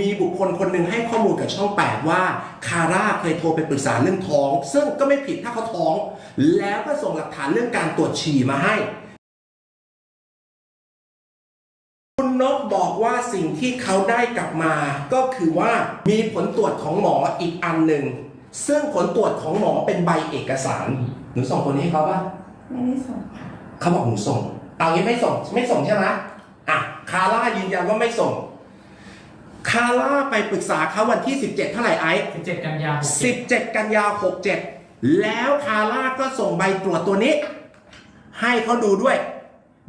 มีบุคคลคนหนึ่งให้ข้อมูลกับช่อง 8 ว่าคาร่าเคยโทรไปปรึกษาเรื่องท้อง ซึ่งก็ไม่ผิดถ้าเขาท้อง แล้วก็ส่งหลักฐานเรื่องการตรวจฉี่มาให้ คุณนกบอกว่าสิ่งที่เขาได้กลับมา ก็คือว่ามีผลตรวจของหมออีกอันหนึ่ง ซึ่งผลตรวจของหมอเป็นใบเอกสาร หนูส่งคนนี้ให้เขาปะไม่ได้ส่งค่ะเขาบอกหนูส่ง เอางี้ไม่ส่งไม่ส่งใช่ไหมอะคาร่ายืนยันว่าไม่ส่ง คาร่าไปปรึกษาเขาวันที่ 17 เท่าไหร่ไอซ์17 กันยา67 17 กันยา67 แล้วคาร่าก็ส่งใบตรวจตัวนี้ ให้เขาดูด้วย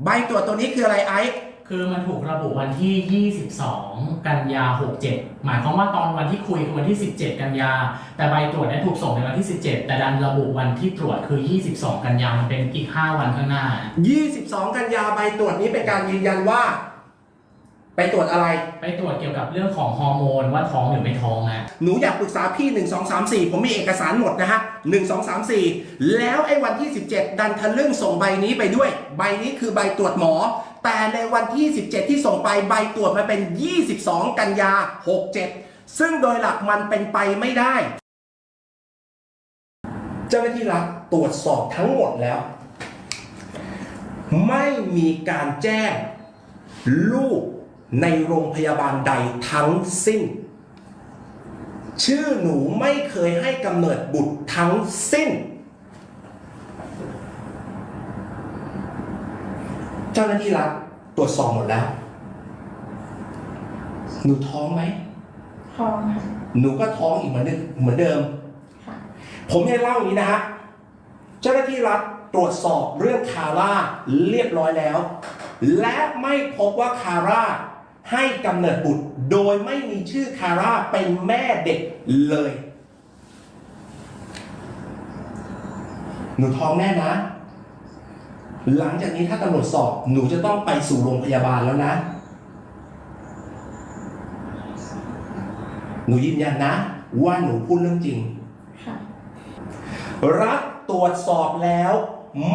ใบตรวจตัวนี้คืออะไรไอซ์คือมันถูกระบุวันที่ 22 กันยา 67 หมายความว่าตอนวันที่คุยคือวันที่ 17 กันยา แต่ใบตรวจเนี่ยถูกส่งในวันที่ 17 แต่ดันระบุวันที่ตรวจคือ 22 กันยามันเป็นอีก 5 วันข้างหน้า 22 กันยาใบตรวจนี้เป็นการยืนยันว่า ไปตรวจอะไร ไปตรวจเกี่ยวกับเรื่องของฮอร์โมนว่าท้องหรือไม่ท้องนะหนูอยากปรึกษาพี่ 1 2 3 4 ผมมีเอกสารหมดนะฮะ1 2 3 4 แล้วไอ้วันที่ 17 ดันทะลึ่งส่งใบนี้ไปด้วย ใบนี้คือใบตรวจหมอ แต่ในวันที่ 17 ที่ส่งไปใบตรวจมาเป็น 22 กันยา 67 ซึ่งโดยหลักมันเป็นไปไม่ได้ เจ้าหน้าที่รัฐตรวจสอบทั้งหมดแล้ว ไม่มีการแจ้งลูก ในโรงพยาบาลใดทั้งสิ้น ชื่อหนูไม่เคยให้กำเนิดบุตรทั้งสิ้น เจ้าหน้าที่รัฐตรวจสอบหมดแล้ว หนูท้องไหมทองค่ะหนูก็ท้องอีกเหมือนเดิมเหมือนเดิมค่ะผมจะเล่าอย่างนี้นะฮะ เจ้าหน้าที่รัฐตรวจสอบเรื่องคาร่าเรียบร้อยแล้ว และไม่พบว่าคาร่า ให้กำเนิดบุตรโดยไม่มีชื่อคาร่าเป็นแม่เด็กเลย หนูท้องแน่นะ หลังจากนี้ถ้าตำรวจสอบหนูจะต้องไปสู่โรงพยาบาลแล้วนะ หนูยืนยันนะ ว่าหนูพูดเรื่องจริงค่ะรัฐตรวจสอบแล้ว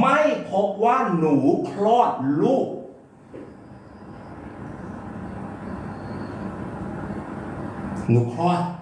ไม่พบว่าหนูคลอดลูก หนูคลอดเฮ้ย